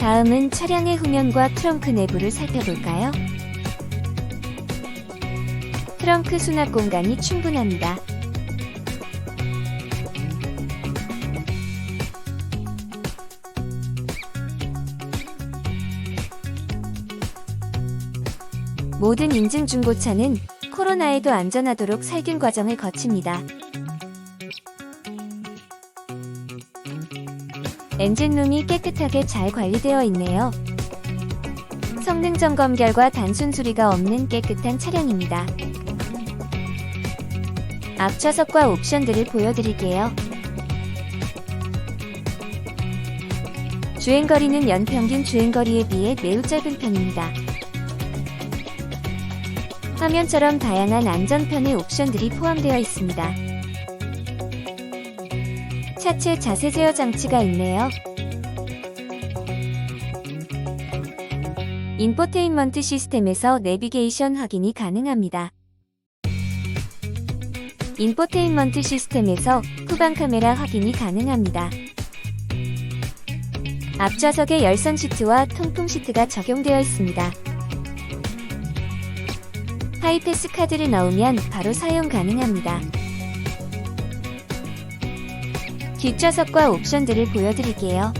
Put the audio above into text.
다음은 차량의 후면과 트렁크 내부를 살펴볼까요? 트렁크 수납 공간이 충분합니다. 모든 인증 중고차는 코로나에도 안전하도록 살균 과정을 거칩니다. 엔진룸이 깨끗하게 잘 관리되어 있네요. 성능 점검 결과 단순 수리가 없는 깨끗한 차량입니다. 앞 좌석과 옵션들을 보여드릴게요. 주행거리는 연평균 주행거리에 비해 매우 짧은 편입니다. 화면처럼 다양한 안전편의 옵션들이 포함되어 있습니다. 차체 자세 제어 장치가 있네요. 인포테인먼트 시스템에서 내비게이션 확인이 가능합니다. 인포테인먼트 시스템에서 후방 카메라 확인이 가능합니다. 앞좌석에 열선 시트와 통풍 시트가 적용되어 있습니다. 하이패스 카드를 넣으면 바로 사용 가능합니다. 뒷좌석과 옵션들을 보여드릴게요.